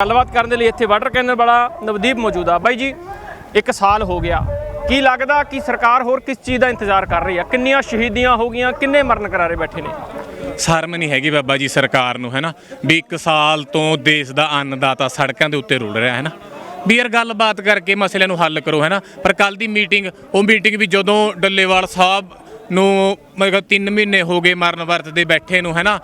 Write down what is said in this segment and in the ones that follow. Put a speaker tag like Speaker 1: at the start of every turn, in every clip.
Speaker 1: ਗੱਲਬਾਤ ਕਰਨ ਦੇ ਲਈ ਇੱਥੇ ਵਾਟਰ ਕੈਨਲ ਵਾਲਾ ਨਵਦੀਪ ਮੌਜੂਦ ਆ। ਬਾਈ ਜੀ, ਇੱਕ ਸਾਲ ਹੋ ਗਿਆ। ਕੀ ਲੱਗਦਾ ਕਿ ਸਰਕਾਰ ਹੋਰ ਕਿਸ ਚੀਜ਼ ਦਾ ਇੰਤਜ਼ਾਰ ਕਰ ਰਹੀ ਆ? ਕਿੰਨੀਆਂ ਸ਼ਹੀਦੀਆਂ ਹੋ ਗਈਆਂ, ਕਿੰਨੇ ਮਰਨ ਕਰਾਰੇ ਬੈਠੇ ਨੇ?
Speaker 2: ਸ਼ਰਮ ਨਹੀਂ ਹੈਗੀ ਬਾਬਾ ਜੀ ਸਰਕਾਰ ਨੂੰ ਹੈਨਾ ਵੀ ਇੱਕ ਸਾਲ ਤੋਂ ਦੇਸ਼ ਦਾ ਅੰਨਦਾਤਾ ਸੜਕਾਂ ਦੇ ਉੱਤੇ ਰੁਲ ਰਿਹਾ ਹੈਨਾ ਵੀ ਯਾਰ ਗੱਲਬਾਤ ਕਰਕੇ ਮਸਲਿਆਂ ਨੂੰ ਹੱਲ ਕਰੋ ਹੈਨਾ ਪਰ ਕੱਲ ਦੀ ਮੀਟਿੰਗ, ਉਹ ਮੀਟਿੰਗ ਵੀ ਜਦੋਂ ਡੱਲੇਵਾਲ ਸਾਹਿਬ ਨੂੰ ਮਤਲਬ 3 ਮਹੀਨੇ ਹੋ ਗਏ ਮਰਨ ਵਰਤ ਦੇ ਬੈਠੇ ਨੂੰ ਹੈਨਾ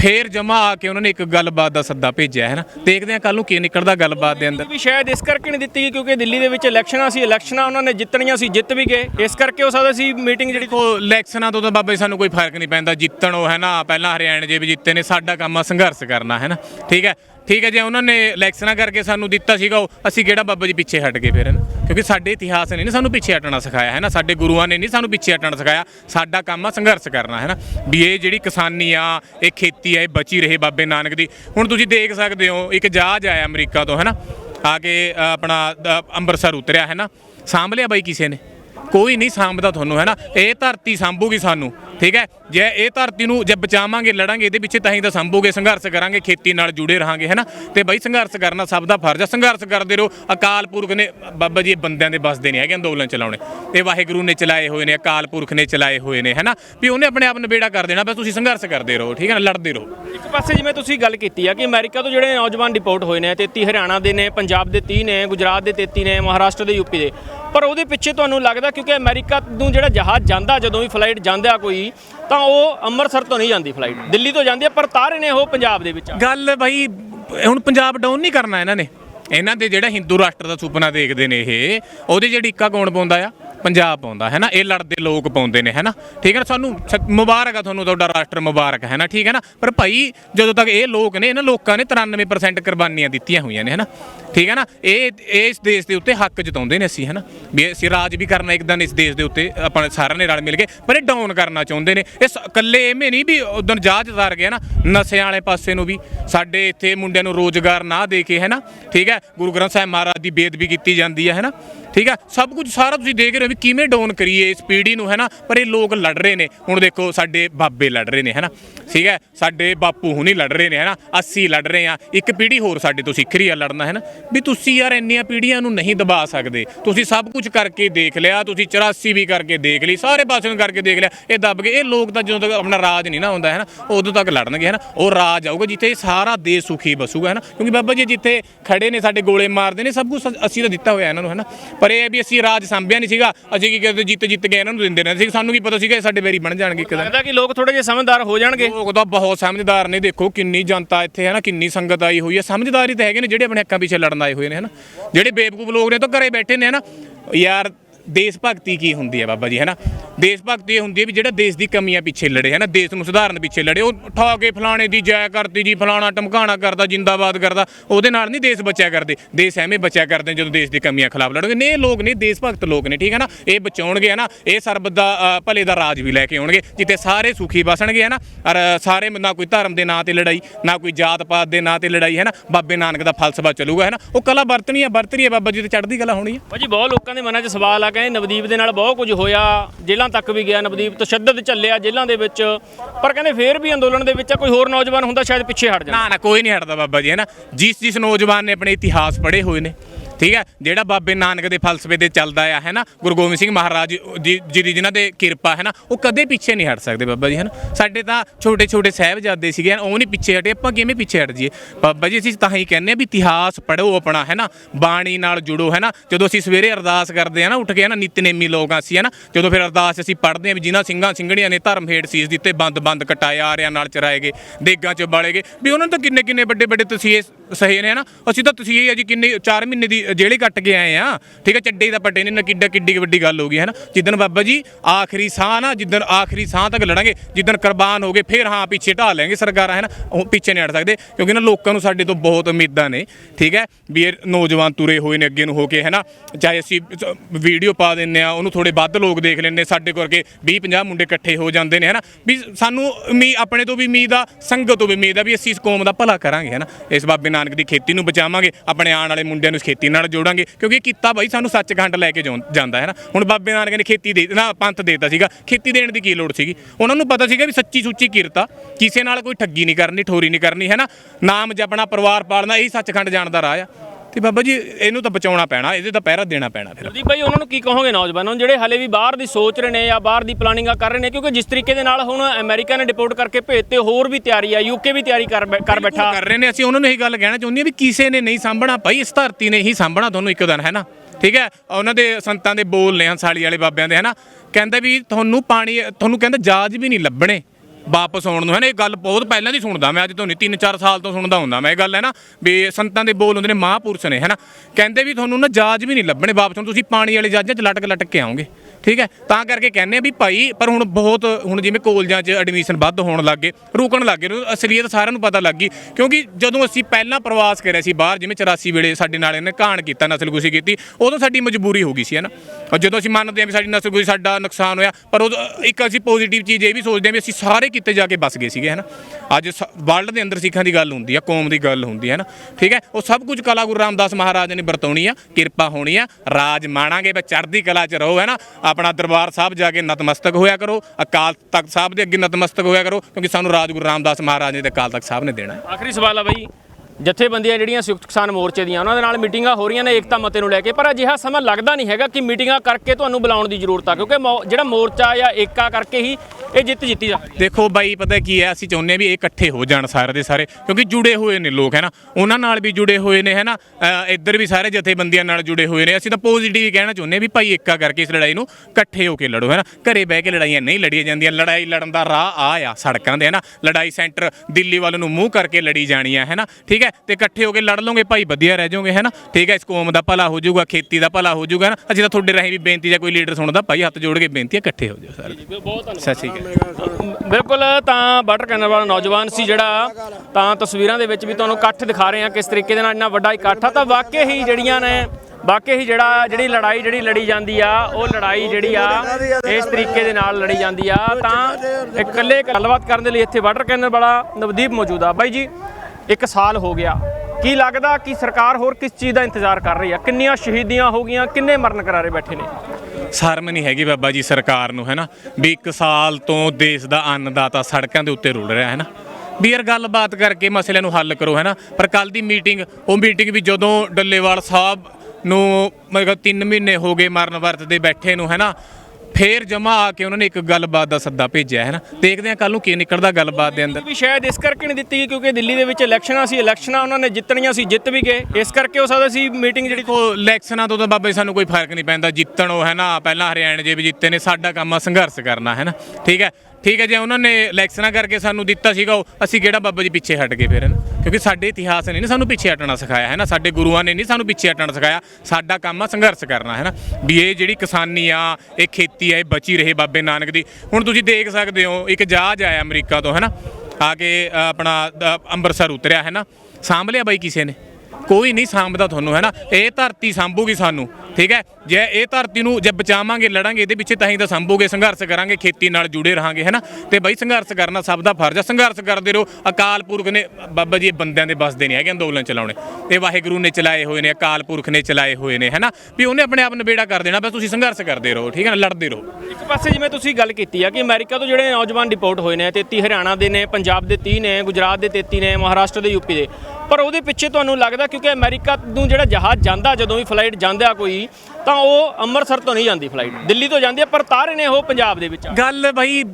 Speaker 2: ਫੇਰ ਜਮਾ ਆ ਕੇ ਉਹਨਾਂ ਨੇ ਇੱਕ ਗੱਲਬਾਤ ਦਾ ਸੱਦਾ ਭੇਜਿਆ ਹੈਨਾ ਦੇਖਦੇ ਆ ਕੱਲ ਨੂੰ ਕੀ ਨਿਕਲਦਾ ਗੱਲਬਾਤ ਦੇ ਅੰਦਰ।
Speaker 1: ਵੀ ਸ਼ਾਇਦ ਇਸ ਕਰਕੇ ਨਹੀਂ ਦਿੱਤੀ ਗਈ ਕਿਉਂਕਿ ਦਿੱਲੀ ਦੇ ਵਿੱਚ ਇਲੈਕਸ਼ਨਾਂ ਸੀ ਇਲੈਕਸ਼ਨਾਂ ਉਹਨਾਂ ਨੇ ਜਿੱਤਣੀਆਂ ਸੀ ਜਿੱਤ ਵੀ ਗਏ। ਇਸ ਕਰਕੇ ਹੋ ਸਕਦਾ ਸੀ ਮੀਟਿੰਗ ਜਿਹੜੀ
Speaker 2: ਦੇਖੋ ਇਲੈਕਸ਼ਨਾਂ ਤੋਂ ਤਾਂ ਬਾਬਾ ਜੀ ਸਾਨੂੰ ਕੋਈ ਫ਼ਰਕ ਨਹੀਂ ਪੈਂਦਾ ਜਿੱਤਣ ਉਹ ਹੈ ਨਾ ਪਹਿਲਾਂ ਹਰਿਆਣੇ ਜੇ ਵੀ ਜਿੱਤੇ ਨੇ ਸਾਡਾ ਕੰਮ ਆ ਸੰਘਰਸ਼ ਕਰਨਾ ਹੈ ਨਾ। ਠੀਕ ਹੈ? ਠੀਕ ਹੈ ਜੇ, ਉਹਨਾਂ ਨੇ ਇਲੈਕਸ਼ਨਾਂ ਕਰਕੇ ਸਾਨੂੰ ਦਿੱਤਾ ਸੀਗਾ ਉਹ। ਅਸੀਂ ਕਿਹੜਾ ਬਾਬਾ ਜੀ ਪਿੱਛੇ ਹਟ ਗਏ ਫਿਰ, ਹੈ ਨਾ? ਕਿਉਂਕਿ ਸਾਡੇ ਇਤਿਹਾਸ ਨੇ ਨਹੀਂ ਸਾਨੂੰ ਪਿੱਛੇ ਹਟਣਾ ਸਿਖਾਇਆ, ਹੈ ਨਾ? ਸਾਡੇ ਗੁਰੂਆਂ ਨੇ ਨਹੀਂ ਸਾਨੂੰ ਪਿੱਛੇ ਹਟਣਾ ਸਿਖਾਇਆ। ਸਾਡਾ ਕੰਮ ਆ ਸੰਘਰਸ਼ ਕਰਨਾ, ਹੈ ਨਾ? ਵੀ ਇਹ ਜਿਹੜੀ ਕਿਸਾਨੀ ਆ, ਇਹ ਖੇਤੀ ਆ, ਇਹ ਬਚੀ ਰਹੇ ਬਾਬੇ ਨਾਨਕ ਦੀ। ਹੁਣ ਤੁਸੀਂ ਦੇਖ ਸਕਦੇ ਹੋ, ਇੱਕ ਜਹਾਜ਼ ਆਇਆ ਅਮਰੀਕਾ ਤੋਂ, ਹੈ ਨਾ? ਆ ਕੇ ਆਪਣਾ ਅੰਮ੍ਰਿਤਸਰ ਉਤਰਿਆ, ਹੈ ਨਾ? ਸਾਂਭ ਲਿਆ ਬਾਈ ਕਿਸੇ ਨੇ? ਕੋਈ ਨਹੀਂ ਸਾਂਭਦਾ ਤੁਹਾਨੂੰ ਹੈ ਨਾ ਇਹ ਧਰਤੀ ਸਾਂਭੂਗੀ ਸਾਨੂੰ, ਠੀਕ ਹੈ? ਜੇ ਇਹ ਧਰਤੀ ਨੂੰ ਜੇ ਬਚਾਵਾਂਗੇ, ਲੜਾਂਗੇ, ਇਹਦੇ ਪਿੱਛੇ ਤਾਂ ਹੀ ਤਾਂ ਸੰਭੋਗੇ, ਸੰਘਰਸ਼ ਕਰਾਂਗੇ, ਖੇਤੀ ਨਾਲ ਜੁੜੇ ਰਹਾਂਗੇ ਹੈ ਨਾ ਤੇ ਬਈ, ਸੰਘਰਸ਼ ਕਰਨਾ ਸਭ ਦਾ ਫਰਜ਼ ਹੈ ਸੰਘਰਸ਼ ਕਰਦੇ ਰਹੋ। ਅਕਾਲ ਪੁਰਖ ਨੇ, ਬਾਬਾ ਜੀ, ਇਹ ਬੰਦਿਆਂ ਦੇ ਬਸਦੇ ਨਹੀਂ ਹੈਗੇ ਅੰਦੋਲਨ ਚਲਾਉਣੇ। ਇਹ ਵਾਹਿਗੁਰੂ ਨੇ ਚਲਾਏ ਹੋਏ ਨੇ, ਅਕਾਲ ਪੁਰਖ ਨੇ ਚਲਾਏ ਹੋਏ ਨੇ ਹੈ ਨਾ ਵੀ ਉਹਨੇ ਆਪਣੇ ਆਪ ਨਿਬੇੜਾ ਕਰ ਦੇਣਾ, ਬਸ ਤੁਸੀਂ ਸੰਘਰਸ਼ ਕਰਦੇ ਰਹੋ, ਠੀਕ ਹੈ ਨਾ? ਲੜਦੇ ਰਹੋ।
Speaker 1: ਇੱਕ ਪਾਸੇ ਜਿਵੇਂ ਤੁਸੀਂ ਗੱਲ ਕੀਤੀ ਆ ਕਿ ਅਮਰੀਕਾ ਤੋਂ ਜਿਹੜੇ ਨੌਜਵਾਨ ਡਿਪੋਰਟ ਹੋਏ ਨੇ 33 ਹਰਿਆਣਾ ਦੇ ਨੇ, ਪੰਜਾਬ ਦੇ 30 ਨੇ, ਗੁਜਰਾਤ ਦੇ 33 ਨੇ, ਮਹਾਰਾਸ਼ਟਰ ਦੇ ਯੂਪੀ ਦੇ। ਪਰ ਉਹਦੇ ਪਿੱਛੇ ਤੁਹਾਨੂੰ ਲੱਗਦਾ ਕਿਉਂਕਿ ਅਮਰੀਕਾ ਨੂੰ ਜਿਹੜਾ ਜਹਾਜ਼ ਜਾਂਦਾ, ਜਦੋਂ ਵੀ ਫਲਾਈਟ ਜਾਂਦਾ ਕੋਈ, ਤਾਂ ਉਹ ਅੰਮ੍ਰਿਤਸਰ ਤੋਂ ਨਹੀਂ ਜਾਂਦੀ ਫਲਾਈਟ ਦਿੱਲੀ ਤੋਂ ਜਾਂਦੀ ਹੈ ਪਰ ਤਾਰੇ ਨੇ ਉਹ ਪੰਜਾਬ ਦੇ ਵਿੱਚ
Speaker 2: ਗੱਲ ਬਾਈ, ਹੁਣ ਪੰਜਾਬ ਡਾਊਨ ਨਹੀਂ ਕਰਨਾ ਇਹਨਾਂ ਨੇ। ਇਹਨਾਂ ਦੇ ਜਿਹੜਾ ਹਿੰਦੂ ਰਾਸ਼ਟਰ ਦਾ ਸੁਪਨਾ ਦੇਖਦੇ ਨੇ ਇਹ, ਉਹਦੇ ਜਿਹੜੀ ਇੱਕਾ ਕੌਣ ਪਾਉਂਦਾ ਆ? ਪੰਜਾਬ ਪਾਉਂਦਾ ਹੈ ਨਾ? ਇਹ ਲੜਦੇ ਲੋਕ ਪਾਉਂਦੇ ਨੇ, ਹੈ ਨਾ? ਠੀਕ ਹੈ ਨਾ? ਸਾਨੂੰ ਸ- ਮੁਬਾਰਕ ਆ ਤੁਹਾਨੂੰ, ਤੁਹਾਡਾ ਰਾਸ਼ਟਰ ਮੁਬਾਰਕ, ਹੈ ਨਾ? ਠੀਕ ਹੈ ਨਾ? ਪਰ ਭਾਈ, ਜਦੋਂ ਤੱਕ ਇਹ ਲੋਕ ਨੇ, ਇਹਨਾਂ ਲੋਕਾਂ ਨੇ 93% ਕੁਰਬਾਨੀਆਂ ਦਿੱਤੀਆਂ ਹੋਈਆਂ ਨੇ, ਹੈ ਨਾ? ਠੀਕ ਹੈ ਨਾ? ਇਹ ਇਸ ਦੇਸ਼ ਦੇ ਉੱਤੇ ਹੱਕ ਜਤਾਉਂਦੇ ਨੇ ਅਸੀਂ, ਹੈ ਨਾ? ਵੀ ਅਸੀਂ ਰਾਜ ਵੀ ਕਰਨਾ ਇੱਕ ਦਿਨ ਇਸ ਦੇਸ਼ ਦੇ ਉੱਤੇ, ਆਪਾਂ ਸਾਰਿਆਂ ਨੇ ਰਲ ਮਿਲ ਕੇ, ਪਰ ਇਹ ਡਾਊਨ ਕਰਨਾ ਚਾਹੁੰਦੇ ਨੇ। ਇਹ ਸ- ਇਕੱਲੇ ਐਵੇਂ ਨਹੀਂ ਵੀ ਉਦੋਂ ਜਹਾਜ਼ ਉਤਾਰ ਗਏ ਨਾ? ਨਸ਼ਿਆਂ ਵਾਲੇ ਪਾਸੇ ਨੂੰ ਵੀ, ਸਾਡੇ ਇੱਥੇ ਮੁੰਡਿਆਂ ਨੂੰ ਰੋਜ਼ਗਾਰ ਨਾ ਦੇ ਕੇ, ਹੈ ਨਾ? ਠੀਕ ਹੈ? ਗੁਰੂ ਗ੍ਰੰਥ ਸਾਹਿਬ ਮਹਾਰਾਜ ਦੀ ਬੇਦਬੀ ਕੀਤੀ ਜਾਂਦੀ ਹੈ ਹੈ ਨਾ? ਠੀਕ ਹੈ? ਸਭ ਕੁਝ, ਸਾਰਾ ਤੁਸੀਂ ਦੇਖ ਰਹੇ ਹੋ ਵੀ ਕਿਵੇਂ ਡਾਊਨ ਕਰੀਏ ਇਸ ਪੀੜ੍ਹੀ ਨੂੰ, ਹੈ ਨਾ? ਪਰ ਇਹ ਲੋਕ ਲੜ ਰਹੇ ਨੇ। ਹੁਣ ਦੇਖੋ, ਸਾਡੇ ਬਾਬੇ ਲੜ ਰਹੇ ਨੇ, ਹੈ ਨਾ? ਠੀਕ ਹੈ? ਸਾਡੇ ਬਾਪੂ ਹੁਣੀ ਲੜ ਰਹੇ ਨੇ, ਹੈ ਨਾ? ਅਸੀਂ ਲੜ ਰਹੇ ਆ। ਇੱਕ ਪੀੜ੍ਹੀ ਹੋਰ ਸਾਡੇ ਤੋਂ ਸਿੱਖ ਰਹੀ ਆ ਲੜਨਾ, ਹੈ ਨਾ? ਵੀ ਤੁਸੀਂ ਯਾਰ ਇੰਨੀਆਂ ਪੀੜ੍ਹੀਆਂ ਨੂੰ ਨਹੀਂ ਦਬਾ ਸਕਦੇ। ਤੁਸੀਂ ਸਭ ਕੁਝ ਕਰਕੇ ਦੇਖ ਲਿਆ ਤੁਸੀਂ 84 ਵੀ ਕਰਕੇ ਦੇਖ ਲਈ ਸਾਰੇ ਪਾਸੇ ਨੂੰ ਕਰਕੇ ਦੇਖ ਲਿਆ ਇਹ ਦੱਬ ਗਏ ਇਹ ਲੋਕ ਤਾਂ ਜਦੋਂ ਤੱਕ ਆਪਣਾ ਰਾਜ ਨਹੀਂ ਨਾ ਹੁੰਦਾ ਹੈ ਨਾ ਉਦੋਂ ਤੱਕ ਲੜਨਗੇ ਹੈ ਨਾ ਉਹ ਰਾਜ ਆਊਗਾ ਜਿੱਥੇ ਸਾਰਾ ਦੇਸ਼ ਸੁਖੀ ਬਸੂਗਾ ਹੈ ਨਾ ਕਿਉਂਕਿ ਬਾਬਾ ਜੀ ਜਿੱਥੇ ਖੜੇ ਨੇ ਸਾਡੇ ਗੋਲੇ ਮਾਰਦੇ ਨੇ ਸਭ ਕੁਝ ਅਸੀਂ ਤਾਂ ਦਿੱਤਾ ਹੋਇਆ ਇਹਨਾਂ ਨੂੰ ਹੈ ਨਾ ਪਰ ਇਹ ਹੈ ਵੀ ਅਸੀਂ ਰਾਜ ਸੰਭਿਆ ਨਹੀਂ ਸੀਗਾ ਅਸੀਂ ਕੀ ਕਰਦੇ ਜਿੱਤ ਜਿੱਤ ਕੇ ਇਹਨਾਂ ਨੂੰ ਦਿੰਦੇ ਰਹਿੰਦੇ ਸੀ ਸਾਨੂੰ ਕੀ ਪਤਾ ਸੀਗਾ ਸਾਡੇ ਵੈਰੀ ਬਣ ਜਾਣਗੇ ਇੱਕ ਦਿਨ।
Speaker 1: ਲੱਗਦਾ ਕਿ ਲੋਕ ਥੋੜੇ ਜਿਹਾ ਸਮਝਦਾਰ ਹੋ ਜਾਣਗੇ।
Speaker 2: ਲੋਕ ਤਾਂ ਬਹੁਤ ਸਮਝਦਾਰ ਨੇ ਦੇਖੋ ਕਿੰਨੀ ਜਨਤਾ ਇੱਥੇ ਹੈ ਨਾ ਕਿੰਨੀ ਸੰਗਤ ਆਈ ਹੋਈ ਹੈ ਸਮਝਦਾਰੀ ਤਾਂ ਹੈਗੇ ਨੇ ਜਿਹੜੇ ਆਪਣੇ ਹੱਕਾਂ ਪਿੱਛੇ ਲੜਨ ਆਏ ਹੋਏ ਨੇ ਹਨਾ। ਜਿਹੜੇ ਬੇਵਕੂਫ ਲੋਕ ਨੇ ਤਾਂ ਘਰੇ ਬੈਠੇ ਨੇ ਹਨਾ। ਯਾਰ ਦੇਸ਼ ਭਗਤੀ ਕੀ ਹੁੰਦੀ ਹੈ ਬਾਬਾ ਜੀ, ਹੈਨਾ? ਦੇਸ਼ ਭਗਤੀ ਇਹ ਹੁੰਦੀ ਹੈ ਵੀ ਜਿਹੜਾ ਦੇਸ਼ ਦੀ ਕਮੀਆਂ ਪਿੱਛੇ ਲੜੇ, ਹੈਨਾ? ਦੇਸ਼ ਨੂੰ ਸੁਧਾਰਨ ਪਿੱਛੇ ਲੜੇ। ਉਹ ਠਾ ਕੇ ਫਲਾਣੇ ਦੀ ਜੈ ਕਰਤੀ ਜੀ, ਫਲਾਣਾ ਟਮਕਾਣਾ ਕਰਦਾ, ਜਿੰਦਾਬਾਦ ਕਰਦਾ। ਉਹਦੇ ਨਾਲ ਨਹੀਂ ਦੇਸ਼ ਬਚਿਆ ਕਰਦੇ। ਦੇਸ਼ ਐਵੇਂ ਬਚਿਆ ਕਰਦੇ ਜਦੋਂ ਦੇਸ਼ ਦੀ ਕਮੀਆਂ ਖਿਲਾਫ ਲੜਨਗੇ। ਨੇ ਇਹ ਲੋਕ ਨੇ ਦੇਸ਼ ਭਗਤ ਲੋਕ ਨੇ, ਠੀਕ ਹੈ ਨਾ? ਇਹ ਬਚਾਉਣਗੇ ਹੈ ਨਾ ਇਹ ਸਰਬਤ ਦਾ ਭਲੇ ਦਾ ਰਾਜ ਵੀ ਲੈ ਕੇ ਆਉਣਗੇ, ਜਿੱਥੇ ਸਾਰੇ ਸੁਖੀ ਵਸਣਗੇ ਹੈ ਨਾ ਔਰ ਸਾਰੇ ਨਾ ਕੋਈ ਧਰਮ ਦੇ ਨਾਂ ਤੇ ਲੜਾਈ, ਨਾ ਕੋਈ ਜਾਤ ਪਾਤ ਦੇ ਨਾਂ ਤੇ ਲੜਾਈ ਹੈ ਨਾ ਬਾਬੇ ਨਾਨਕ ਦਾ ਫਲਸਫਾ ਚੱਲੂਗਾ ਹੈ ਨਾ ਉਹ ਕਲਾ ਵਰਤਣੀ ਹੈ ਵਰਤਣੀ ਹੈ ਬਾਬਾ ਜੀ, ਤੇ ਚੜ੍ਹਦੀ ਕਲਾ ਹੋਣੀ ਹੈ।
Speaker 1: ਭਾਜੀ ਬਹੁਤ ਲੋਕਾਂ ਦੇ ਮਨਾਂ 'ਚ ਸਵਾਲ ਆ ਕਹਿੰਦੇ ਨਵਦੀਪ ਦੇ ਨਾਲ ਬਹੁਤ ਕੁਝ ਹੋਇਆ, ਜੇਲ੍ਹਾਂ ਤੱਕ ਵੀ ਗਿਆ ਨਵਦੀਪ, ਤਸ਼ੱਦਦ ਚੱਲਿਆ ਜੇਲ੍ਹਾਂ ਦੇ ਵਿੱਚ, ਪਰ ਕਹਿੰਦੇ ਫੇਰ ਵੀ ਅੰਦੋਲਨ ਦੇ ਵਿੱਚ ਕੋਈ ਹੋਰ ਨੌਜਵਾਨ ਹੁੰਦਾ, ਸ਼ਾਇਦ ਪਿੱਛੇ ਹਟ ਜਾਂਦਾ।
Speaker 2: ਨਾ ਨਾ, ਕੋਈ ਨਹੀਂ ਹਟਦਾ ਬਾਬਾ ਜੀ ਹੈ ਨਾ ਜਿਸ ਜਿਸ ਨੌਜਵਾਨ ਨੇ ਆਪਣੇ ਇਤਿਹਾਸ ਪੜ੍ਹੇ ਹੋਏ ਨੇ। ਠੀਕ ਹੈ? ਜਿਹੜਾ ਬਾਬੇ ਨਾਨਕ ਦੇ ਫਲਸਫੇ ਦੇ ਚੱਲਦਾ ਆ, ਹੈ ਨਾ? ਗੁਰੂ ਗੋਬਿੰਦ ਸਿੰਘ ਮਹਾਰਾਜ ਜੀ ਜੀ ਦੀ ਜਿਨ੍ਹਾਂ ਦੇ ਕਿਰਪਾ, ਹੈ ਨਾ? ਉਹ ਕਦੇ ਪਿੱਛੇ ਨਹੀਂ ਹਟ ਸਕਦੇ ਬਾਬਾ ਜੀ, ਹੈ ਨਾ? ਸਾਡੇ ਤਾਂ ਛੋਟੇ ਛੋਟੇ ਸਾਹਿਬਜ਼ਾਦੇ ਸੀਗੇ ਉਹ ਨਹੀਂ ਪਿੱਛੇ ਹਟੇ, ਆਪਾਂ ਕਿਵੇਂ ਪਿੱਛੇ ਹਟ ਜਾਈਏ? ਬਾਬਾ ਜੀ, ਅਸੀਂ ਤਾਂ ਹੀ ਕਹਿੰਦੇ ਆ ਵੀ ਇਤਿਹਾਸ ਪੜ੍ਹੋ ਆਪਣਾ, ਹੈ ਨਾ? ਬਾਣੀ ਨਾਲ ਜੁੜੋ, ਹੈ ਨਾ? ਜਦੋਂ ਅਸੀਂ ਸਵੇਰੇ ਅਰਦਾਸ ਕਰਦੇ ਆ ਨਾ, ਉੱਠ ਕੇ, ਹੈ ਨਾ? ਨਿਤਨੇਮੀ ਲੋਕ ਅਸੀਂ, ਹੈ ਨਾ? ਜਦੋਂ ਫਿਰ ਅਰਦਾਸ ਅਸੀਂ ਪੜ੍ਹਦੇ ਆ ਵੀ ਜਿਨ੍ਹਾਂ ਸਿੰਘਾਂ ਸਿੰਘਣੀਆਂ ਨੇ ਧਰਮ ਹੇਠ ਸੀਸ ਦਿੱਤੇ ਬੰਦ ਬੰਦ ਕਟਾਏ, ਆਰਿਆਂ ਨਾਲ ਚਰਾਏ ਗਏ, ਦੇਗਾਂ 'ਚ ਬਾਲੇ ਗਏ, ਵੀ ਉਹਨਾਂ ਨੂੰ ਤਾਂ ਕਿੰਨੇ ਕਿੰਨੇ ਵੱਡੇ ਵੱਡੇ ਤਸੀਹੇ ਸਹੇ ਨੇ, ਹੈ ਨਾ? ਅਸੀਂ ਤਾਂ ਤਸੀਹੇ ਜੀ, ਕਿੰਨੇ 4 ਮਹੀਨੇ ਦੀ ਜਿਹੜੇ ਕੱਟ ਕੇ ਆਏ ਆ। ਠੀਕ ਹੈ, ਚੱਡੇ ਦਾ ਪੱਟੇ ਨੇ, ਨਾ ਕਿੱਡਾ ਕਿੱਡੀ ਵੱਡੀ ਗੱਲ ਹੋ ਗਈ, ਹੈ ਨਾ? ਜਿੱਦਣ ਬਾਬਾ ਜੀ ਆਖਰੀ ਸਾਹ ਨਾ, ਜਿੱਦਣ ਆਖਰੀ ਸਾਹ ਤੱਕ ਲੜਾਂਗੇ, ਜਿੱਦਣ ਕੁਰਬਾਨ ਹੋ ਗਏ, ਫਿਰ ਹਾਂ ਪਿੱਛੇ ਢਾ ਲੈਣਗੇ ਸਰਕਾਰਾਂ, ਹੈ ਨਾ? ਉਹ ਪਿੱਛੇ ਨਹੀਂ ਹਟ ਸਕਦੇ, ਕਿਉਂਕਿ ਨਾ ਲੋਕਾਂ ਨੂੰ ਸਾਡੇ ਤੋਂ ਬਹੁਤ ਉਮੀਦਾਂ ਨੇ। ਠੀਕ ਹੈ, ਵੀ ਇਹ ਨੌਜਵਾਨ ਤੁਰੇ ਹੋਏ ਨੇ ਅੱਗੇ ਨੂੰ ਹੋ ਕੇ, ਹੈ ਨਾ? ਚਾਹੇ ਅਸੀਂ ਵੀਡੀਓ ਪਾ ਦਿੰਨੇ ਆ ਉਹਨੂੰ ਥੋੜੇ ਵੱਧ ਲੋਕ ਦੇਖ ਲੈਂਦੇ ਸਾਡੇ ਕਰਕੇ 20 50 ਮੁੰਡੇ ਇਕੱਠੇ ਹੋ ਜਾਂਦੇ ਨੇ, ਹੈ ਨਾ? ਵੀ ਸਾਨੂੰ ਉਮੀ, ਆਪਣੇ ਤੋਂ ਵੀ ਉਮੀਦ ਆ, ਸੰਗਤ ਤੋਂ ਵੀ ਉਮੀਦ ਆ, ਵੀ ਅਸੀਂ ਇਸ ਕੌਮ ਦਾ ਭਲਾ ਕਰਾਂਗੇ, ਹੈ ਨਾ? ਇਸ ਬਾਬੇ ਨਾਨਕ ਦੀ ਖੇਤੀ ਨੂੰ ਬਚਾਵਾਂਗੇ, ਆਪਣੇ ਆਉਣ ਵਾਲੇ ਮੁੰਡਿਆਂ ਨੂੰ ਇਸ ਖੇਤੀ ਨਾਲ ਜੋੜਾਂਗੇ, ਕਿਉਂਕਿ ਇਹ ਕੀਤਾ ਬਾਈ ਸਾਨੂੰ ਸੱਚਖੰਡ ਲੈ ਕੇ ਜਾਉਂ- ਜਾਂਦਾ ਹੈ ਨਾ। ਹੁਣ ਬਾਬੇ ਨਾਨਕ ਨੇ ਖੇਤੀ ਦੇ ਨਾ, ਪੰਥ ਦੇਤਾ ਸੀਗਾ। ਖੇਤੀ ਦੇਣ ਦੀ ਕੀ ਲੋੜ ਸੀਗੀ? ਉਹਨਾਂ ਨੂੰ ਪਤਾ ਸੀਗਾ ਵੀ ਸੱਚੀ ਸੁੱਚੀ ਕਿਰਤਾ ਕਿਸੇ ਨਾਲ ਕੋਈ ਠੱਗੀ ਨਹੀਂ ਕਰਨੀ, ਠੋਰੀ ਨਹੀਂ ਕਰਨੀ, ਹੈ ਨਾ? ਨਾਮ ਜਪਣਾ, ਪਰਿਵਾਰ ਪਾਲਣਾ, ਇਹੀ ਸੱਚਖੰਡ ਜਾਣ ਦਾ ਰਾਹ ਆ। ਤੇ ਬਾਬਾ ਜੀ ਇਹਨੂੰ ਤਾਂ ਬਚਾਉਣਾ ਪੈਣਾ ਇਹਦੇ ਤਾਂ ਪਹਿਰਾ ਦੇਣਾ ਪੈਣਾ ਫਿਰ।
Speaker 1: ਜੀ ਬਾਈ ਉਹਨਾਂ ਨੂੰ ਕੀ ਕਹੋਗੇ ਨੌਜਵਾਨਾਂ ਨੂੰ ਜਿਹੜੇ ਹਲੇ ਵੀ ਬਾਹਰ ਦੀ ਸੋਚ ਰਹੇ ਨੇ ਜਾਂ ਬਾਹਰ ਦੀ ਪਲਾਨਿੰਗਾਂ ਕਰ ਰਹੇ ਨੇ? ਕਿਉਂਕਿ ਜਿਸ ਤਰੀਕੇ ਦੇ ਨਾਲ ਹੁਣ ਅਮਰੀਕਾ ਨੇ ਡਿਪੋਰਟ ਕਰਕੇ ਭੇਜਤੇ ਹੋਰ ਵੀ ਤਿਆਰੀ ਆ ਯੂਕੇ ਵੀ ਤਿਆਰੀ ਕਰ ਕਰ ਬੈਠਾ।
Speaker 2: ਕਰ ਰਹੇ ਨੇ ਅਸੀਂ ਉਹਨਾਂ ਨੂੰ ਇਹੀ ਗੱਲ ਕਹਿਣਾ ਚਾਹੁੰਦੇ ਹਾਂ ਵੀ ਕਿਸੇ ਨੇ ਨਹੀਂ ਸਾਂਭਣਾ। ਭਾਈ ਇਸ ਧਰਤੀ ਨੇ ਹੀ ਸਾਂਭਣਾ ਤੁਹਾਨੂੰ ਇੱਕ ਦਿਨ ਹੈ ਨਾ ਠੀਕ ਹੈ? ਉਹਨਾਂ ਦੇ ਸੰਤਾਂ ਦੇ ਬੋਲ ਨੇ ਹੰਸਾਲੀ ਵਾਲੇ ਬਾਬਿਆਂ ਦੇ ਹੈ ਨਾ ਕਹਿੰਦੇ ਵੀ ਤੁਹਾਨੂੰ ਪਾਣੀ ਤੁਹਾਨੂੰ ਕਹਿੰਦੇ ਜਾਜ ਵੀ ਨਹੀਂ ਲੱਭਣੇ। ਵਾਪਸ ਆਉਣ ਨੂੰ, ਹੈ ਨਾ? ਇਹ ਗੱਲ ਬਹੁਤ ਪਹਿਲਾਂ ਦੀ ਸੁਣਦਾ ਮੈਂ, ਅੱਜ ਤੋਂ ਨਹੀਂ 3-4 ਸਾਲ ਤੋਂ ਸੁਣਦਾ ਹੁੰਦਾ ਮੈਂ ਇਹ ਗੱਲ, ਹੈ ਨਾ? ਵੀ ਸੰਤਾਂ ਦੇ ਬੋਲ ਹੁੰਦੇ ਨੇ ਮਹਾਂਪੁਰਸ਼ ਨੇ, ਹੈ ਨਾ? ਕਹਿੰਦੇ ਵੀ ਤੁਹਾਨੂੰ ਨਾ ਜਾਜ ਵੀ ਨਹੀਂ ਲੱਭਣੇ ਵਾਪਸ, ਹੁਣ ਤੁਸੀਂ ਪਾਣੀ ਵਾਲੇ ਜਹਾਜ਼ਾਂ 'ਚ ਲਟਕ ਲਟਕ ਕੇ ਆਓਗੇ, ਠੀਕ ਹੈ? ਤਾਂ ਕਰਕੇ ਕਹਿੰਦੇ ਆ ਵੀ ਭਾਈ, ਪਰ ਹੁਣ ਬਹੁਤ, ਹੁਣ ਜਿਵੇਂ ਕੋਲਜਾਂ 'ਚ ਐਡਮਿਸ਼ਨ ਵੱਧ ਹੋਣ ਲੱਗ ਗਏ, ਰੁਕਣ ਲੱਗ ਗਏ ਅਸਲੀਅਤ ਸਾਰਿਆਂ ਨੂੰ ਪਤਾ ਲੱਗ ਗਈ, ਕਿਉਂਕਿ ਜਦੋਂ ਅਸੀਂ ਪਹਿਲਾਂ ਪ੍ਰਵਾਸ ਕਰਿਆ ਸੀ ਬਾਹਰ, ਜਿਵੇਂ 84 ਵੇਲੇ ਸਾਡੇ ਨਾਲ ਇਹਨੇ ਕਾਣ ਕੀਤਾ, ਨਸਲਕੁਸ਼ੀ ਕੀਤੀ, ਉਦੋਂ ਸਾਡੀ ਮਜਬੂਰੀ ਹੋ ਗਈ ਸੀ, ਹੈ ਨਾ? ਜਦੋਂ ਅਸੀਂ ਮੰਨਦੇ ਹਾਂ ਵੀ ਸਾਡੀ ਨਸਲਕੁਸ਼ੀ, ਸਾਡਾ ਨੁਕਸਾਨ ਹੋਇਆ, ਪਰ ਉਹ ਇੱਕ ਅਸੀਂ ਪੋਜ਼ਿਟਿਵ ਚੀਜ਼ ਇਹ ਵੀ ਸੋਚਦੇ ਹਾਂ ਵੀ ਅਸੀਂ ਸਾਰੇ ਕਿਤੇ ਜਾ ਕੇ ਬਸ ਗਏ ਸੀਗੇ ਹੈ ਨਾ ਅੱਜ ਵਰਲਡ ਦੇ ਅੰਦਰ ਸਿੱਖਾਂ ਦੀ ਗੱਲ ਹੁੰਦੀ ਆ, ਕੌਮ ਦੀ ਗੱਲ ਹੁੰਦੀ ਹੈ ਨਾ ਠੀਕ ਹੈ? ਉਹ ਸਭ ਕੁਝ ਕਲਾ ਗੁਰੂ ਰਾਮਦਾਸ ਮਹਾਰਾਜ ਨੇ ਵਰਤਾਉਣੀ ਆ, ਕਿਰਪਾ ਹੋਣੀ ਆ, ਰਾਜ ਮਾਣਾਂਗੇ, ਬਈ ਚੜ੍ਹਦੀ ਕਲਾ 'ਚ ਰਹੋ ਹੈ ਨਾ ਆਪਣਾ ਦਰਬਾਰ ਸਾਹਿਬ ਜਾ ਕੇ ਨਤਮਸਤਕ ਹੋਇਆ ਕਰੋ, ਅਕਾਲ ਤਖਤ ਸਾਹਿਬ ਦੇ ਅੱਗੇ ਨਤਮਸਤਕ ਹੋਇਆ ਕਰੋ, ਕਿਉਂਕਿ ਸਾਨੂੰ ਰਾਜ ਗੁਰੂ ਰਾਮਦਾਸ ਮਹਾਰਾਜ ਨੇ ਤੇ ਅਕਾਲ ਤਖਤ ਸਾਹਿਬ ਨੇ ਦੇਣਾ।
Speaker 1: ਆਖਰੀ ਸਵਾਲ ਆ ਬਾਈ ਜਥੇਬੰਦੀਆਂ ਜਿਹੜੀਆਂ ਸੰਯੁਕਤ ਕਿਸਾਨ ਮੋਰਚੇ ਦੀਆਂ, ਉਹਨਾਂ ਦੇ ਨਾਲ ਮੀਟਿੰਗਾਂ ਹੋ ਰਹੀਆਂ ਨੇ ਏਕਤਾ ਮਤੇ ਨੂੰ ਲੈ ਕੇ। ਪਰ ਅਜਿਹਾ ਸਮਾਂ ਲੱਗਦਾ ਨਹੀਂ ਹੈਗਾ ਕਿ ਮੀਟਿੰਗਾਂ ਕਰਕੇ ਤੁਹਾਨੂੰ ਬੁਲਾਉਣ ਦੀ ਜ਼ਰੂਰਤ ਆ, ਕਿਉਂਕਿ ਮੋ- ਜਿਹੜਾ ਮੋਰਚਾ ਜਾਂ ਏਕਾ ਕਰਕੇ ਹੀ ਇਹ ਜਿੱਤ ਜਿੱਤੀ ਜਾ
Speaker 2: ਦੇਖੋ ਬਾਈ, ਪਤਾ ਕੀ ਹੈ, ਅਸੀਂ ਚਾਹੁੰਦੇ ਹਾਂ ਵੀ ਇਹ ਇਕੱਠੇ ਹੋ ਜਾਣ ਸਾਰੇ ਦੇ ਸਾਰੇ, ਕਿਉਂਕਿ ਜੁੜੇ ਹੋਏ ਨੇ ਲੋਕ ਹੈ ਨਾ ਉਹਨਾਂ ਨਾਲ ਵੀ ਜੁੜੇ ਹੋਏ ਨੇ ਹੈ ਨਾ ਇੱਧਰ ਵੀ ਸਾਰੇ ਜਥੇਬੰਦੀਆਂ ਨਾਲ ਜੁੜੇ ਹੋਏ ਨੇ। ਅਸੀਂ ਤਾਂ ਪੋਜ਼ਿਟਿਵ ਹੀ ਕਹਿਣਾ ਚਾਹੁੰਦੇ ਹਾਂ ਵੀ ਭਾਈ ਏਕਾ ਕਰਕੇ ਇਸ ਲੜਾਈ ਨੂੰ ਇਕੱਠੇ ਹੋ ਕੇ ਲੜੋ ਹੈ ਨਾ ਘਰੇ ਬਹਿ ਕੇ ਲੜਾਈਆਂ ਨਹੀਂ ਲੜੀਆਂ ਜਾਂਦੀਆਂ। ਲੜਾਈ ਲੜਨ ਦਾ ਰਾਹ ਆ ਆ ਸੜਕਾਂ ਦੇ ਹੈ ਨਾ ਲੜਾਈ ਸੈਂਟਰ ਦਿੱਲੀ ਵੱਲ ਨੂੰ ਮੂੰਹ ਕਰਕੇ ਲੜੀ ਜਾਣੀ ਹੈ ਹੈ ਨਾ ਠੀਕ ਹੈ ਤੇ ਇਕੱਠੇ ਹੋ ਕੇ ਲੜ ਲਓਗੇ ਭਾਈ ਵਧੀਆ ਰਹਿ ਜਾਓਗੇ ਹੈ ਨਾ? ਠੀਕ ਹੈ ਇਸ ਕੌਮ ਦਾ ਭਲਾ ਹੋ ਜਾਊਗਾ ਖੇਤੀ ਦਾ ਭਲਾ ਹੋ ਜਾਊਗਾ ਨਾ? ਅਸੀਂ ਤਾਂ ਤੁਹਾਡੇ ਰਾਹੀਂ ਵੀ ਬੇਨਤੀ ਜਾਂ ਕੋਈ ਲੀਡਰ ਸੁਣਦਾ ਭਾਈ ਹੱਥ ਜੋੜ ਕੇ ਬੇਨਤੀ ਹੈ ਇਕੱਠੇ ਹੋ ਜਾਓ ਸਾਰੇ।
Speaker 1: ਬਹੁਤ ਧੰਨਵਾਦ।
Speaker 2: ਸਤਿ ਸ਼੍ਰੀ ਅਕਾਲ।
Speaker 1: ਬਿਲਕੁਲ ਤਾਂ ਬਟਰ ਕੈਨਲ ਵਾਲਾ ਨੌਜਵਾਨ ਸੀ ਜਿਹੜਾ ਤਾਂ ਤਸਵੀਰਾਂ ਦੇ ਵਿੱਚ ਵੀ ਤੁਹਾਨੂੰ ਇਕੱਠ ਦਿਖਾ ਰਹੇ ਹਾਂ ਕਿਸ ਤਰੀਕੇ ਦੇ ਨਾਲ ਇੰਨਾ ਵੱਡਾ ਇਕੱਠ ਆ। ਤਾਂ ਵਾਕਿਆ ਹੀ ਜਿਹੜੀਆਂ ਨੇ ਵਾਕਿਆ ਹੀ ਜਿਹੜਾ ਜਿਹੜੀ ਲੜਾਈ ਜਿਹੜੀ ਲੜੀ ਜਾਂਦੀ ਆ ਉਹ ਲੜਾਈ ਜਿਹੜੀ ਆ ਇਸ ਤਰੀਕੇ ਦੇ ਨਾਲ ਲੜੀ ਜਾਂਦੀ ਆ। ਤਾਂ ਇਕੱਲੇ ਗੱਲਬਾਤ ਕਰਨ ਦੇ ਲਈ ਇੱਥੇ ਵਾਟਰ ਕੈਨਲ ਵਾਲਾ ਨਵਦੀਪ ਮੌਜੂਦ ਆ। ਬਾਈ ਜੀ ਇੱਕ ਸਾਲ ਹੋ ਗਿਆ। ਕੀ ਲੱਗਦਾ ਕਿ ਸਰਕਾਰ ਹੋਰ ਕਿਸ ਚੀਜ਼ ਦਾ ਇੰਤਜ਼ਾਰ ਕਰ ਰਹੀ ਹੈ ਕਿੰਨੀਆਂ ਸ਼ਹੀਦੀਆਂ ਹੋ ਗਈਆਂ, ਕਿੰਨੇ ਮਰਨ ਕਰਾਰੇ ਬੈਠੇ ਨੇ?
Speaker 2: ਸ਼ਰਮ ਨਹੀਂ ਹੈਗੀ ਬਾਬਾ ਜੀ ਸਰਕਾਰ ਨੂੰ ਹੈ ਨਾ ਵੀ ਇੱਕ ਸਾਲ ਤੋਂ ਦੇਸ਼ ਦਾ ਅੰਨਦਾਤਾ ਸੜਕਾਂ ਦੇ ਉੱਤੇ ਰੁਲ ਰਿਹਾ ਹੈ ਨਾ ਵੀ ਯਾਰ ਗੱਲਬਾਤ ਕਰਕੇ ਮਸਲਿਆਂ ਨੂੰ ਹੱਲ ਕਰੋ ਹੈ ਨਾ ਪਰ ਕੱਲ ਦੀ ਮੀਟਿੰਗ, ਉਹ ਮੀਟਿੰਗ ਵੀ ਜਦੋਂ ਡੱਲੇਵਾਲ ਸਾਹਿਬ ਨੂੰ ਮਤਲਬ 3 ਮਹੀਨੇ ਹੋ ਗਏ ਮਰਨ ਵਰਤ ਦੇ ਬੈਠੇ ਨੂੰ ਹੈ ਨਾ ਫੇਰ ਜਮਾ ਆ ਕੇ ਉਹਨਾਂ ਨੇ ਇੱਕ ਗੱਲਬਾਤ ਦਾ ਸੱਦਾ ਭੇਜਿਆ ਹੈ ਨਾ। ਦੇਖਦੇ ਹਾਂ ਕੱਲ ਨੂੰ ਕੀ ਨਿਕਲਦਾ ਗੱਲਬਾਤ ਦੇ ਅੰਦਰ।
Speaker 1: ਵੀ ਸ਼ਾਇਦ ਇਸ ਕਰਕੇ ਨਹੀਂ ਦਿੱਤੀ ਕਿਉਂਕਿ ਦਿੱਲੀ ਦੇ ਵਿੱਚ ਇਲੈਕਸ਼ਨਾਂ ਸੀ ਇਲੈਕਸ਼ਨਾਂ ਉਹਨਾਂ ਨੇ ਜਿੱਤਣੀਆਂ ਸੀ ਜਿੱਤ ਵੀ ਗਏ। ਇਸ ਕਰਕੇ ਹੋ ਸਕਦਾ ਸੀ ਮੀਟਿੰਗ ਜਿਹੜੀ
Speaker 2: ਦੇਖੋ ਇਲੈਕਸ਼ਨਾਂ ਤੋਂ ਤਾਂ ਬਾਬਾ ਜੀ ਸਾਨੂੰ ਕੋਈ ਫ਼ਰਕ ਨਹੀਂ ਪੈਂਦਾ ਜਿੱਤਣ ਉਹ ਹੈ ਨਾ ਪਹਿਲਾਂ ਹਰਿਆਣੇ ਜੇ ਵੀ ਜਿੱਤੇ ਨੇ ਸਾਡਾ ਕੰਮ ਆ ਸੰਘਰਸ਼ ਕਰਨਾ ਹੈ ਨਾ। ਠੀਕ ਹੈ? ਠੀਕ ਹੈ ਜੇ, ਉਹਨਾਂ ਨੇ ਇਲੈਕਸ਼ਨਾਂ ਕਰਕੇ ਸਾਨੂੰ ਦਿੱਤਾ ਸੀਗਾ ਉਹ। ਅਸੀਂ ਕਿਹੜਾ ਬਾਬਾ ਜੀ ਪਿੱਛੇ ਹਟ ਗਏ ਫਿਰ, ਹੈ ਨਾ? ਕਿਉਂਕਿ ਸਾਡੇ ਇਤਿਹਾਸ ਨੇ ਨਹੀਂ ਸਾਨੂੰ ਪਿੱਛੇ ਹਟਣਾ ਸਿਖਾਇਆ, ਹੈ ਨਾ? ਸਾਡੇ ਗੁਰੂਆਂ ਨੇ ਨਹੀਂ ਸਾਨੂੰ ਪਿੱਛੇ ਹਟਣਾ ਸਿਖਾਇਆ। ਸਾਡਾ ਕੰਮ ਆ ਸੰਘਰਸ਼ ਕਰਨਾ, ਹੈ ਨਾ? ਵੀ ਇਹ ਜਿਹੜੀ ਕਿਸਾਨੀ ਆ, ਇਹ ਖੇਤੀ ਆ, ਇਹ ਬਚੀ ਰਹੇ ਬਾਬੇ ਨਾਨਕ ਦੀ। ਹੁਣ ਤੁਸੀਂ ਦੇਖ ਸਕਦੇ ਹੋ, ਇੱਕ ਜਹਾਜ਼ ਆਇਆ ਅਮਰੀਕਾ ਤੋਂ, ਹੈ ਨਾ? ਆ ਕੇ ਆਪਣਾ ਅੰਮ੍ਰਿਤਸਰ ਉਤਰਿਆ, ਹੈ ਨਾ? ਸਾਂਭ ਲਿਆ ਬਾਈ ਕਿਸੇ ਨੇ? ਕੋਈ ਨਹੀਂ ਸਾਂਭਦਾ ਤੁਹਾਨੂੰ ਹੈ ਨਾ ਇਹ ਧਰਤੀ ਸਾਂਭੂਗੀ ਸਾਨੂੰ, ਠੀਕ ਹੈ? ਜੇ ਇਹ ਧਰਤੀ ਨੂੰ ਜੇ ਬਚਾਵਾਂਗੇ, ਲੜਾਂਗੇ, ਇਹਦੇ ਪਿੱਛੇ ਤਾਂ ਹੀ ਤਾਂ ਸੰਭੋਗੇ, ਸੰਘਰਸ਼ ਕਰਾਂਗੇ, ਖੇਤੀ ਨਾਲ ਜੁੜੇ ਰਹਾਂਗੇ ਹੈ ਨਾ ਤੇ ਬਈ ਸੰਘਰਸ਼ ਕਰਨਾ ਸਭ ਦਾ ਫਰਜ਼ ਹੈ ਸੰਘਰਸ਼ ਕਰਦੇ ਰਹੋ। ਅਕਾਲ ਪੁਰਖ ਨੇ, ਬਾਬਾ ਜੀ ਬੰਦਿਆਂ ਦੇ ਬਸਦੇ ਨਹੀਂ ਹੈਗੇ ਅੰਦੋਲਨ ਚਲਾਉਣੇ। ਇਹ ਵਾਹਿਗੁਰੂ ਨੇ ਚਲਾਏ ਹੋਏ ਨੇ, ਅਕਾਲ ਪੁਰਖ ਨੇ ਚਲਾਏ ਹੋਏ ਨੇ ਹੈ ਨਾ ਵੀ ਉਹਨੇ ਆਪਣੇ ਆਪ ਨਵੇੜਾ ਕਰ ਦੇਣਾ, ਬਸ ਤੁਸੀਂ ਸੰਘਰਸ਼ ਕਰਦੇ ਰਹੋ, ਠੀਕ ਹੈ ਨਾ? ਲੜਦੇ ਰਹੋ।
Speaker 1: ਇੱਕ ਪਾਸੇ ਜਿਵੇਂ ਤੁਸੀਂ ਗੱਲ ਕੀਤੀ ਆ ਕਿ ਅਮਰੀਕਾ ਤੋਂ ਜਿਹੜੇ ਨੌਜਵਾਨ ਡਿਪੋਰਟ ਹੋਏ ਨੇ 33 ਹਰਿਆਣਾ ਦੇ ਨੇ, ਪੰਜਾਬ ਦੇ 30 ਨੇ, ਗੁਜਰਾਤ ਦੇ 33 ਨੇ, ਮਹਾਰਾਸ਼ਟਰ ਦੇ ਯੂਪੀ ਦੇ। ਪਰ ਉਹਦੇ ਪਿੱਛੇ ਤੁਹਾਨੂੰ ਲੱਗਦਾ ਕਿਉਂਕਿ ਅਮਰੀਕਾ ਨੂੰ ਜਿਹੜਾ ਜਹਾਜ਼ ਜਾਂਦਾ ਜਦੋਂ ਵੀ ਫਲਾਈਟ ਜਾਂਦਾ ਕੋਈ, ਤਾਂ ਉਹ ਅੰਮ੍ਰਿਤਸਰ ਤੋਂ ਨਹੀਂ ਜਾਂਦੀ ਫਲਾਈਟ। ਦਿੱਲੀ ਤੋਂ ਜਾਂਦੀ ਹੈ, ਪਰ ਤਾਰੇ ਨੇ ਉਹ ਪੰਜਾਬ ਦੇ ਵਿੱਚ
Speaker 2: ਗੱਲ ਭਾਈ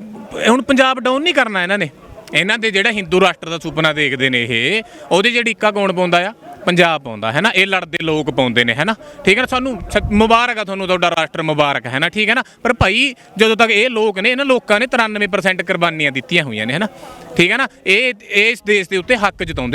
Speaker 2: ਹੁਣ ਪੰਜਾਬ ਡਾਊਨ ਨਹੀਂ ਕਰਨਾ ਇਹਨਾਂ ਨੇ। ਇਹਨਾਂ ਦੇ ਜਿਹੜਾ ਹਿੰਦੂ ਰਾਸ਼ਟਰ ਦਾ ਸੁਪਨਾ ਦੇਖਦੇ ਨੇ ਇਹ, ਉਹਦੇ ਜਿਹੜੀ ਇੱਕਾ ਕੌਣ ਪਾਉਂਦਾ ਆ? ਪੰਜਾਬ ਪਾਉਂਦਾ, ਹੈ ਨਾ? ਇਹ ਲੜਦੇ ਲੋਕ ਪਾਉਂਦੇ ਨੇ, ਹੈ ਨਾ? ਠੀਕ ਹੈ ਨਾ? ਸਾਨੂੰ ਸ- ਮੁਬਾਰਕ ਆ ਤੁਹਾਨੂੰ, ਤੁਹਾਡਾ ਰਾਸ਼ਟਰ ਮੁਬਾਰਕ, ਹੈ ਨਾ? ਠੀਕ ਹੈ ਨਾ? ਪਰ ਭਾਈ, ਜਦੋਂ ਤੱਕ ਇਹ ਲੋਕ ਨੇ, ਇਹਨਾਂ ਲੋਕਾਂ ਨੇ 93% ਕੁਰਬਾਨੀਆਂ ਦਿੱਤੀਆਂ ਹੋਈਆਂ ਨੇ, ਹੈ ਨਾ? ਠੀਕ ਹੈ ਨਾ? ਇਹ ਇਸ ਦੇਸ਼ ਦੇ ਉੱਤੇ ਹੱਕ ਜਤਾਉਂਦੇ